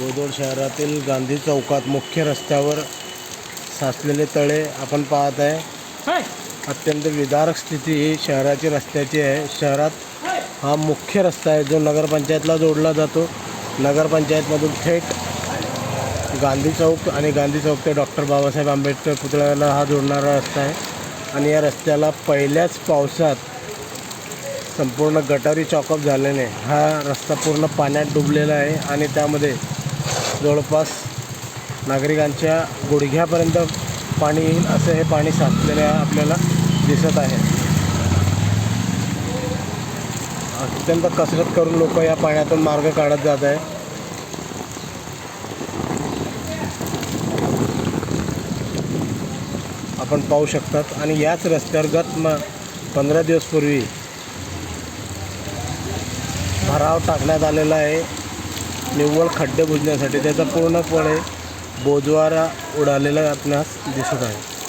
बोदोड शहरातील गांधी चौकात मुख्य रस्त्यावर साचलेले तळे आपण पाहत आहे. अत्यंत विदारक स्थिती ही शहराची रस्त्याची आहे. शहरात हा मुख्य रस्ता आहे जो नगरपंचायतला जोडला जातो. नगरपंचायतमधून थेट गांधी चौक आणि गांधी चौक ते डॉक्टर बाबासाहेब आंबेडकर पुतळ्याला हा जोडणारा रस्ता आहे. आणि या रस्त्याला पहिल्याच पावसात संपूर्ण गटारी चॉकअप झाल्याने हा रस्ता पूर्ण पाण्यात डुबलेला आहे. आणि त्यामध्ये जवळपास नागरिकांच्या गुडघ्यापर्यंत पाणी येईल असं हे पाणी साचलेले आपल्याला दिसत आहे. अत्यंत कसरत करून लोक या पाण्यातून मार्ग काढत जात आहे आपण पाहू शकतात आणि याच रस्त्यावर गत म पंधरा दिवसपूर्वी भराव टाकण्यात आलेला आहे. निव्वळ खड्डे बुजण्यासाठी त्याचा पूर्णपणे बोजवारा उडालेला आपणास दिसत आहे.